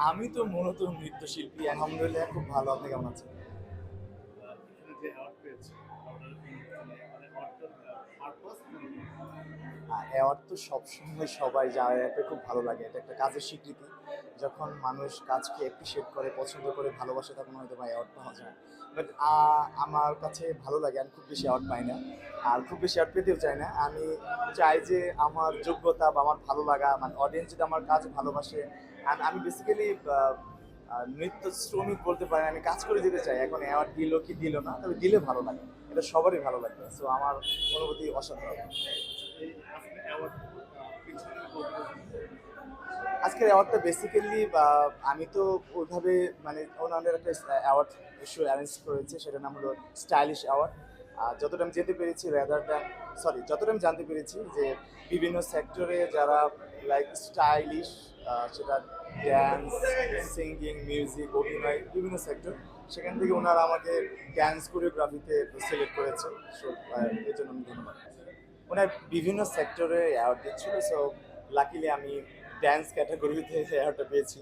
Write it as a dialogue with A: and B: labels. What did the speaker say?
A: আমি তো মূলত নৃত্যশিল্পী আলহামদুলিল্লাহ খুব ভালো। আপনি কেমন আছেন?
B: অ্যাওয়ার্ড
A: তো সবসময় সবাই যায় এটা খুব ভালো লাগে। এটা একটা কাজের স্বীকৃতি। যখন মানুষ কাজকে অ্যাপ্রিসিয়েট করে, পছন্দ করে, ভালোবাসে, তখন হয়তো বা অ্যাওয়ার্ড পাওয়া যায়। বাট আমার কাছে ভালো লাগে, আমি খুব বেশি অ্যাওয়ার্ড পাই না। আর খুব বেশি অ্যাওয়ার্ড পেতেও চাই না। আমি চাই যে আমার যোগ্যতা বা আমার ভালো লাগা মানে অডিয়েন্স যদি আমার কাজ ভালোবাসে আমি বেসিক্যালি নৃত্য শ্রমিক বলতে পারি আমি কাজ করে যেতে চাই। এখন অ্যাওয়ার্ড দিল কি দিল না, তবে দিলে ভালো লাগে। এটা সবারই ভালো লাগে সো আমার অনুভূতি অসাধারণ। আজকের অ্যাওয়ার্ডটা বেসিক্যালি আমি তো ওইভাবে মানে ওনাদের একটা অ্যাওয়ার্ড ইস্যু অ্যারেঞ্জ করেছে, সেটার নাম হলো স্টাইলিশ অ্যাওয়ার্ড যতটা আমি যেতে পেরেছি রেদার সরি যতটা আমি জানতে পেরেছি যে বিভিন্ন সেক্টরে যারা লাইক স্টাইলিশ সেটা ড্যান্স সিঙ্গিং মিউজিক অভিনয়, বিভিন্ন সেক্টর সেখান থেকে ওনারা আমাকে ড্যান্স কোরিওগ্রাফিতে সিলেক্ট করেছে। সো এর জন্য আমি ধন্যবাদ। ওনার বিভিন্ন সেক্টরে অ্যাওয়ার্ড দিচ্ছিল সো লাকিলি আমি ড্যান্স ক্যাটাগরিতে অ্যাওয়ার্ডটা পেয়েছি।